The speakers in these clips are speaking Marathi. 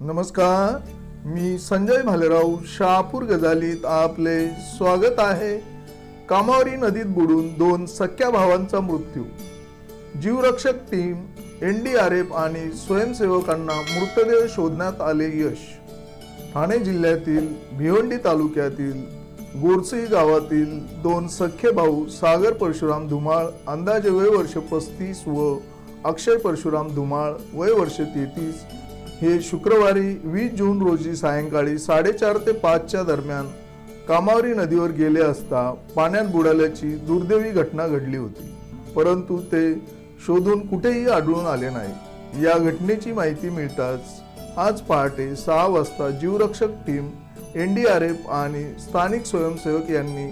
नमस्कार मी संजय भालेराव शहापूर गजालीत आपले स्वागत आहे. कामावरी नदीत बुडून दोन सख्या भावांचा मृत्यू. जीवरक्षक team N D R F आणि स्वयंसेवकांना मृतदेह शोधण्यात आले यश. ठाणे जिल्ह्यातील भिवंडी तालुक्यातील गोरसी गावातील दोन सख्खे भाऊ सागर परशुराम धुमाळ अंदाजे वय वर्ष पस्तीस व अक्षय परशुराम धुमाळ वय वर्ष तेहतीस हे शुक्रवारी वीस जून रोजी सायंकाळी साडेचार ते पाचच्या दरम्यान कामावरी नदीवर गेले असता पाण्यात बुडाल्याची दुर्दैवी घटना घडली होती. परंतु ते शोधून कुठेही आढळून आले नाही. या घटनेची माहिती मिळताच आज पहाटे सहा वाजता जीवरक्षक team N D R F आणि स्थानिक स्वयंसेवक यांनी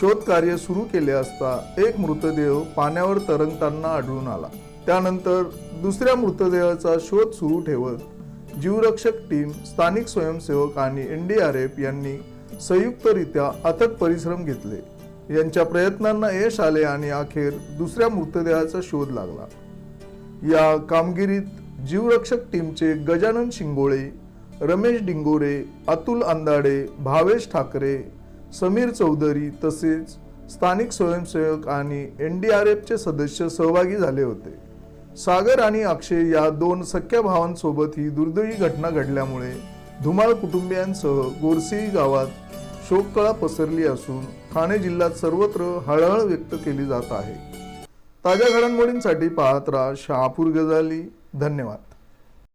शोधकार्य सुरू केले असता एक मृतदेह पाण्यावर तरंगताना आढळून आला. त्यानंतर दुसऱ्या मृतदेहाचा शोध सुरू ठेवत जीवरक्षक टीम स्थानिक स्वयंसेवक आणि एन डी आर एफ यांनी संयुक्तरित्या अथक परिश्रम घेतले. यांच्या प्रयत्नांना यश आले आणि अखेर दुसऱ्या मृतदेहाचा शोध लागला. या कामगिरीत जीवरक्षक टीमचे गजानन शिंगोळे रमेश डिंगोरे अतुल अंदाडे भावेश ठाकरे समीर चौधरी तसेच स्थानिक स्वयंसेवक आणि एन डी आर एफचे सदस्य सहभागी झाले होते. सागर आणि अक्षय या दोन सख्या भावांसोबत ही दुर्दैवी घटना घडल्यामुळे धुमाळ कुटुंबियांसह गोरसी गावात शोककळा पसरली असून ठाणे जिल्ह्यात सर्वत्र हळहळ व्यक्त केली जात आहे. ताज्या घडामोडींसाठी पाहत राहा शहापूर गजाली. धन्यवाद.